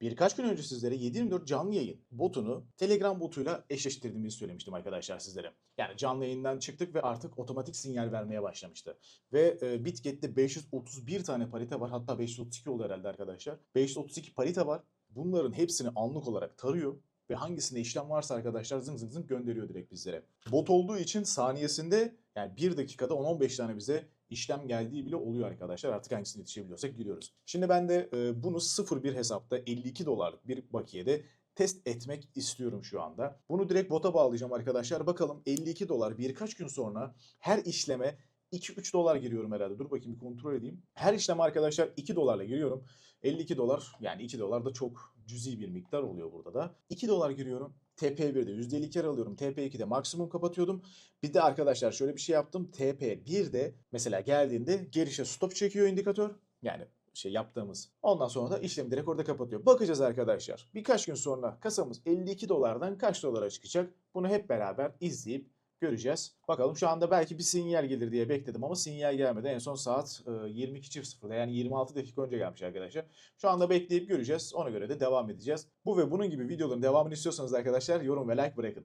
Birkaç gün önce sizlere 724 canlı yayın botunu Telegram botuyla eşleştirdiğimizi söylemiştim arkadaşlar sizlere. Yani canlı yayından çıktık ve artık otomatik sinyal vermeye başlamıştı. Ve e, Bitget'te 531 tane parite var. Hatta 532 oldu herhalde arkadaşlar. 532 parite var. Bunların hepsini anlık olarak tarıyor ve hangisinde işlem varsa arkadaşlar zıng zıng zıng gönderiyor direkt bizlere. Bot olduğu için saniyesinde yani 1 dakikada 10-15 tane bize işlem geldiği bile oluyor arkadaşlar. Artık hangisine yetişebiliyorsak giriyoruz. Şimdi ben de e, bunu 01 hesapta 52 dolarlık bir bakiyede test etmek istiyorum şu anda. Bunu direkt bota bağlayacağım arkadaşlar. Bakalım 52 dolar birkaç gün sonra her işleme 2-3 dolar giriyorum herhalde. Dur bakayım bir kontrol edeyim. Her işlem arkadaşlar 2 dolarla giriyorum. 52 dolar yani 2 dolar da çok cüzi bir miktar oluyor burada da. 2 dolar giriyorum. TP1'de %50 kar alıyorum. TP2'de maksimum kapatıyordum. Bir de arkadaşlar şöyle bir şey yaptım. TP1'de mesela geldiğinde girişe stop çekiyor indikatör. Yani şey yaptığımız. Ondan sonra da işlemi direkt orada kapatıyor. Bakacağız arkadaşlar. Birkaç gün sonra kasamız 52 dolardan kaç dolara çıkacak? Bunu hep beraber izleyip göreceğiz. Bakalım şu anda belki bir sinyal gelir diye bekledim ama sinyal gelmedi. En son saat e, 22.00'da yani 26 dakika önce gelmiş arkadaşlar. Şu anda bekleyip göreceğiz. Ona göre de devam edeceğiz. Bu ve bunun gibi videoların devamını istiyorsanız arkadaşlar yorum ve like bırakın.